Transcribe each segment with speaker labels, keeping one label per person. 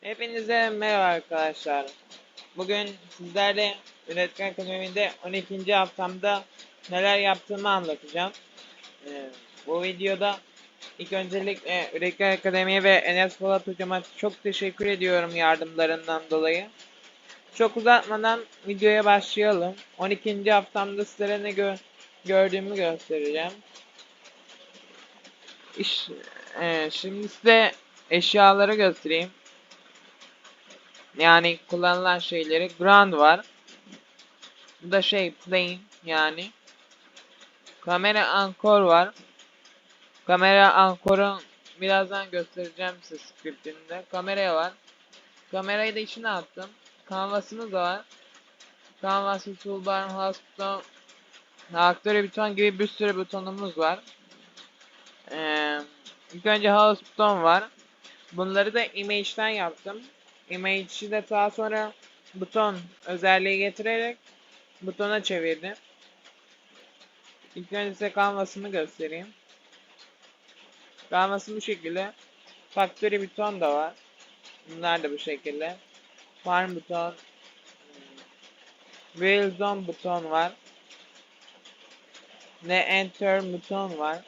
Speaker 1: Hepinize merhaba arkadaşlar. Bugün sizlerle Üretken Ekonomi'de 12. haftamda neler yaptığımı anlatacağım. Ee, bu videoda ilk öncelikle Üretken Akademi'ye ve Enes Polat hocama çok teşekkür ediyorum yardımlarından dolayı. Çok uzatmadan videoya başlayalım. 12. haftamda sizlere ne gö gördüğümü göstereceğim. İş, e, şimdi size eşyaları göstereyim. Yani kullanılan şeyleri. Ground var. Bu da şey plane yani. Kamera ankor var. Kamera ankorun birazdan göstereceğim size scriptinde. Kamera var. Kamerayı da içine attım. Canvas'ımız da var. Canvas, toolbar, house buton, aktörü buton gibi bir sürü butonumuz var. Ee, ilk önce house buton var. Bunları da image'den yaptım. Image'i de daha sonra buton özelliği getirerek butona çevirdim. İlk önce size canvas'ımı göstereyim. Canvas'ım bu şekilde. Factory buton da var. Bunlar da bu şekilde. Farm buton. Wheel zone buton var. Ne enter buton var.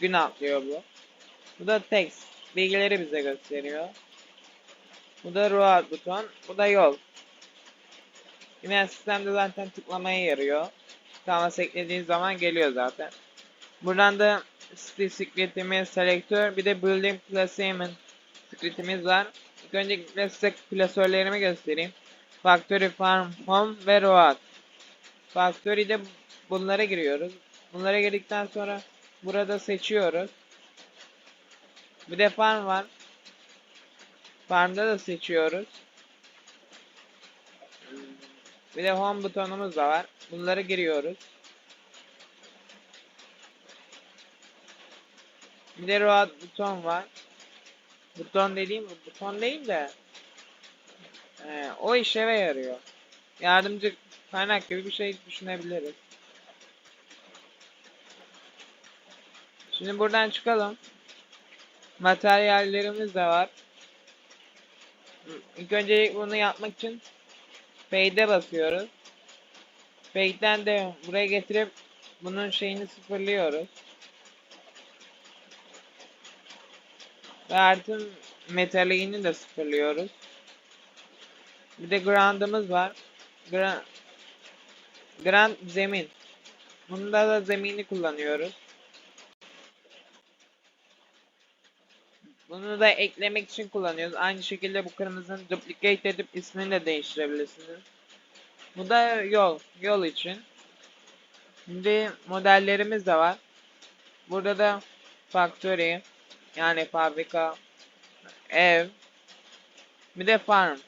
Speaker 1: Gün atlıyor bu. Bu da text. Bilgileri bize gösteriyor. Bu da road buton. Bu da yol. Yine sistemde zaten tıklamaya yarıyor. Canvas eklediğiniz zaman geliyor zaten. Buradan da stil scriptimiz, selektör, bir de building placement scriptimiz var. İlk öncelikle size klasörlerimi göstereyim. Factory, Farm, Home ve Road. Factory'de bunlara giriyoruz. Bunlara girdikten sonra burada seçiyoruz. Bir de Farm var. Farm'da da seçiyoruz. Bir de Home butonumuz da var. Bunları giriyoruz. Bir de Road buton var. Buton dediğim buton değil de ee, o işe yarıyor. Yardımcı kaynak gibi bir şey düşünebiliriz. Şimdi buradan çıkalım. Materyallerimiz de var. İlk önce bunu yapmak için Fade'e basıyoruz. Fade'den de buraya getirip bunun şeyini sıfırlıyoruz. Ve artın metaliğini de sıfırlıyoruz. Bir de ground'ımız var. Gra ground zemin. Bunda da zemini kullanıyoruz. Bunu da eklemek için kullanıyoruz. Aynı şekilde bu kırmızının duplicate edip ismini de değiştirebilirsiniz. Bu da yol. Yol için. Şimdi modellerimiz de var. Burada da factory yani fabrika, ev, bir de farm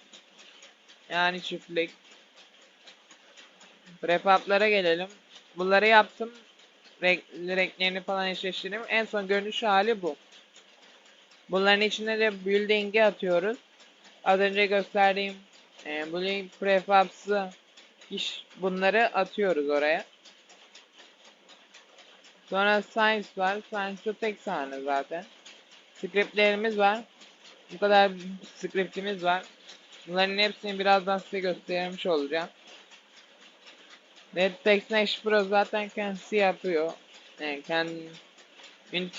Speaker 1: yani çiftlik. Prefab'lara gelelim. Bunları yaptım. Renk, renklerini falan eşleştirdim. En son görünüş hali bu. Bunların içine de building'i atıyoruz. Az önce gösterdiğim e, building prefabs'ı iş bunları atıyoruz oraya. Sonra science var. Science'da tek sahne zaten. Scriptlerimiz var. Bu kadar scriptimiz var. Bunların hepsini birazdan size göstermiş olacağım. Ve TextNext Pro zaten kendisi yapıyor. Yani kendi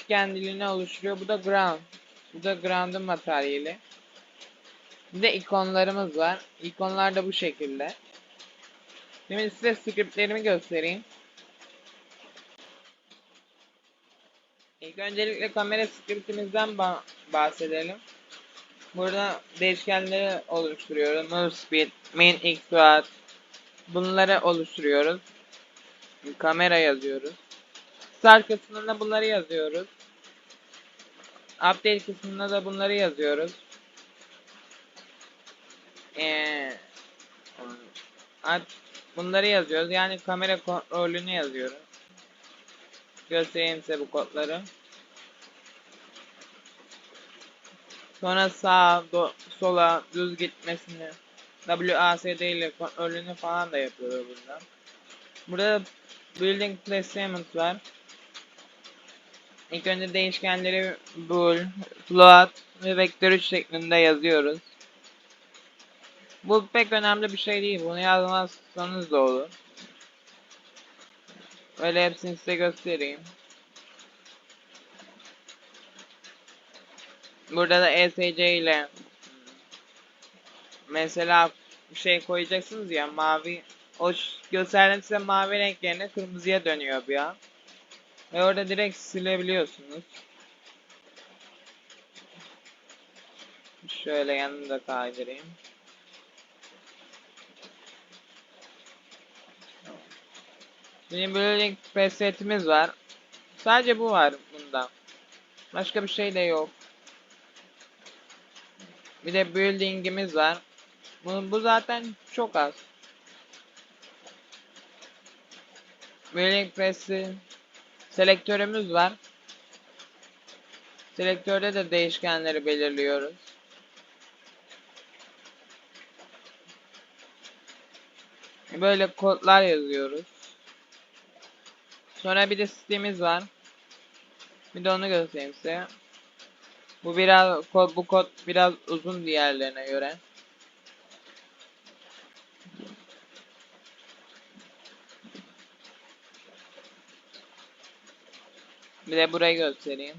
Speaker 1: kendiliğine oluşturuyor. Bu da Ground. Bu da Ground'ın materyali. Bir de ikonlarımız var. İkonlar da bu şekilde. Şimdi size scriptlerimi göstereyim. İlk öncelikle kamera scriptimizden bahsedelim. Burada değişkenleri oluşturuyoruz. Move speed, min x bunları oluşturuyoruz. Kamera yazıyoruz. Start kısmında bunları yazıyoruz. Update kısmında da bunları yazıyoruz. Ee, bunları yazıyoruz. Yani kamera kontrolünü yazıyoruz. Göstereyim size bu kodları. Sonra sağa, do, sola, düz gitmesini, WASD ile kontrolünü falan da yapıyor burada. Burada Building Placement var. İlk önce değişkenleri bool, float ve vektör 3 şeklinde yazıyoruz. Bu pek önemli bir şey değil. Bunu yazmazsanız da olur. Öyle hepsini size göstereyim. Burada da ESC ile mesela bir şey koyacaksınız ya mavi o gösterdiğim size mavi renk yerine kırmızıya dönüyor bir an. Ve orada direkt silebiliyorsunuz. Şöyle yanını kaydırayım. Benim böyle renk presetimiz var. Sadece bu var bunda. Başka bir şey de yok. Bir de building'imiz var. Bu, bu zaten çok az. Building press'i selektörümüz var. Selektörde de değişkenleri belirliyoruz. Böyle kodlar yazıyoruz. Sonra bir de sitemiz var. Bir de onu göstereyim size. Bu biraz bu kod biraz uzun diğerlerine göre. Bir de burayı göstereyim.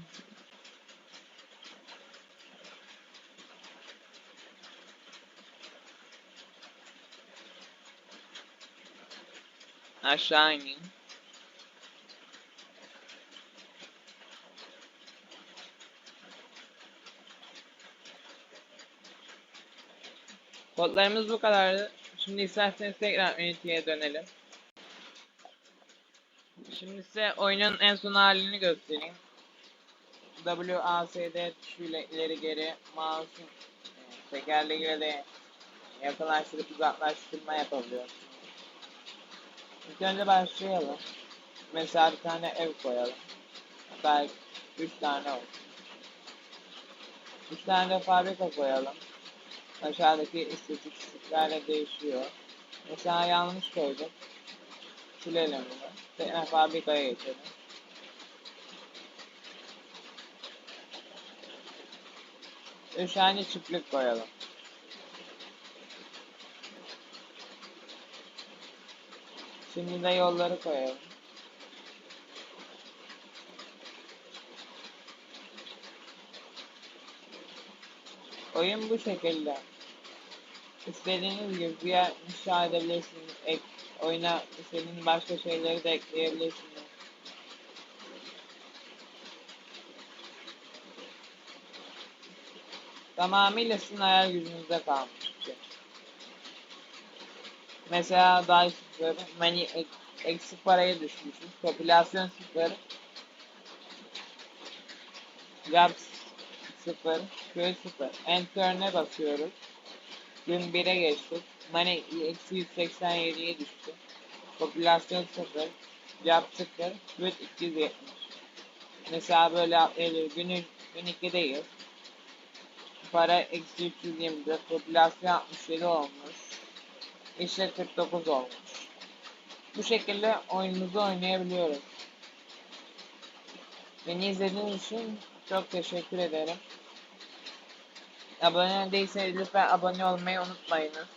Speaker 1: Aşağı ineyim. Kodlarımız bu kadardı. Şimdi isterseniz tekrar Unity'ye dönelim. Şimdi size oyunun en son halini göstereyim. WASD tuşuyla ileri geri mouse'un e, tekerleğiyle de yakınlaştırıp uzaklaştırma yapabiliyorsunuz. İlk önce başlayalım. Mesela bir tane ev koyalım. Belki 3 tane olsun. 3 tane de fabrika koyalım. Aşağıdaki istatistiklerle değişiyor. Mesela yanlış koyduk. Silelim bunu. Tekrar fabrikaya geçelim. Üç tane çiftlik koyalım. Şimdi de yolları koyalım. Oyun bu şekilde. İstediğiniz gibi bir yer inşa edebilirsiniz. Ek, oyuna istediğiniz başka şeyleri de ekleyebilirsiniz. Tamamıyla sizin hayal gücünüzde kalmış şey. Mesela daha sıfır, money ek, eksik paraya düşmüşüz. Popülasyon sıfır. Jobs sıfır, köy sıfır. Entern'e basıyoruz. Gün 1'e geçtik. Money eksi 187'ye düştü. Popülasyon 0. Job 0. Good 270. Mesela böyle atlayabilir. Gün, gün 2'deyiz. Para eksi 324. Popülasyon 67 olmuş. İşte 49 olmuş. Bu şekilde oyunumuzu oynayabiliyoruz. Beni izlediğiniz için çok teşekkür ederim. Abone değilseniz lütfen abone olmayı unutmayınız.